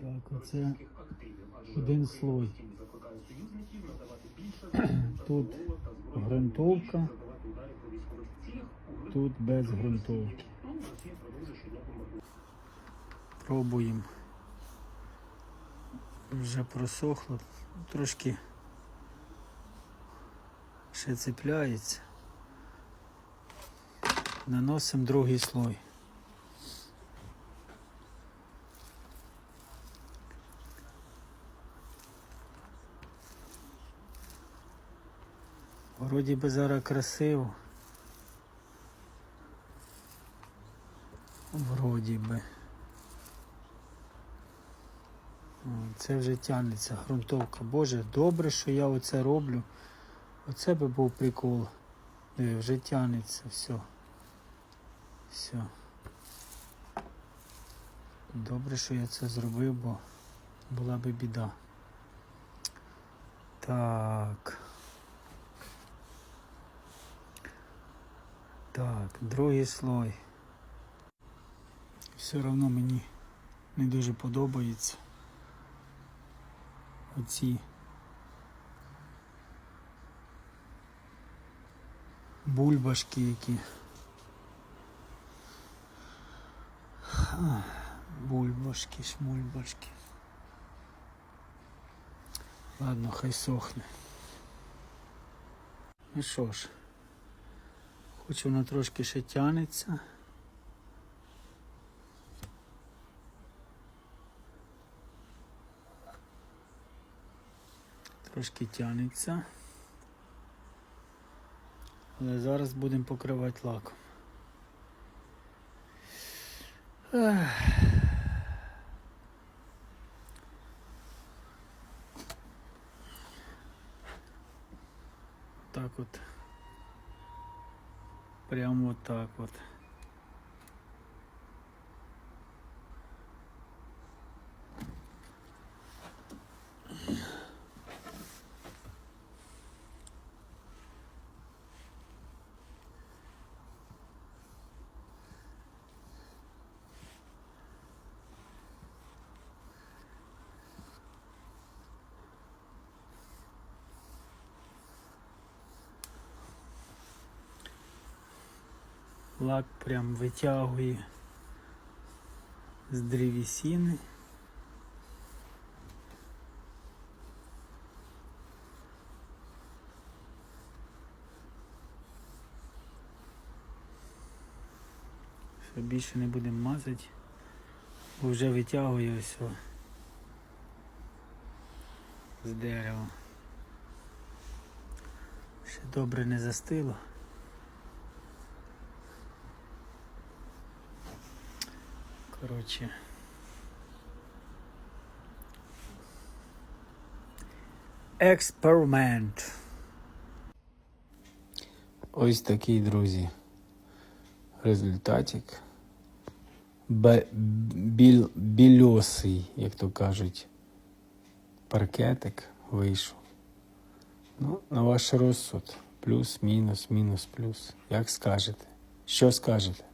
Так, оце один слой. Тут ґрунтовка, тут без ґрунтовки. Пробуємо. Вже просохло, трошки ще цепляється. Наносимо другий слой. Вроді би зараз красиво. Вроді би. Це вже тягнеться грунтовка. Боже, добре, що я оце роблю. Оце би був прикол. Диви, вже тягнеться, все. Все. Добре, що я це зробив, бо була би біда. Так. Так, другий слой. Все одно мені не дуже подобається. Оці бульбашки які. Бульбашки, шмульбашки. Ладно, хай сохне. Ну що ж. Хоч воно трошки ще тянеться. Трошки тянеться. Але зараз будемо покривати лаком. Ех. Так от. Прямо вот так вот. Лак прям витягує з древесини. Все більше не будемо мазати, бо вже витягує все з дерева. Ще добре не застило. Коротше. Експеримент. Ось такий, друзі. Результатик. Біль- як то кажуть, паркетик вийшов. Ну, на ваш розсуд. Плюс, мінус, мінус, плюс. Як скажете? Що скажете?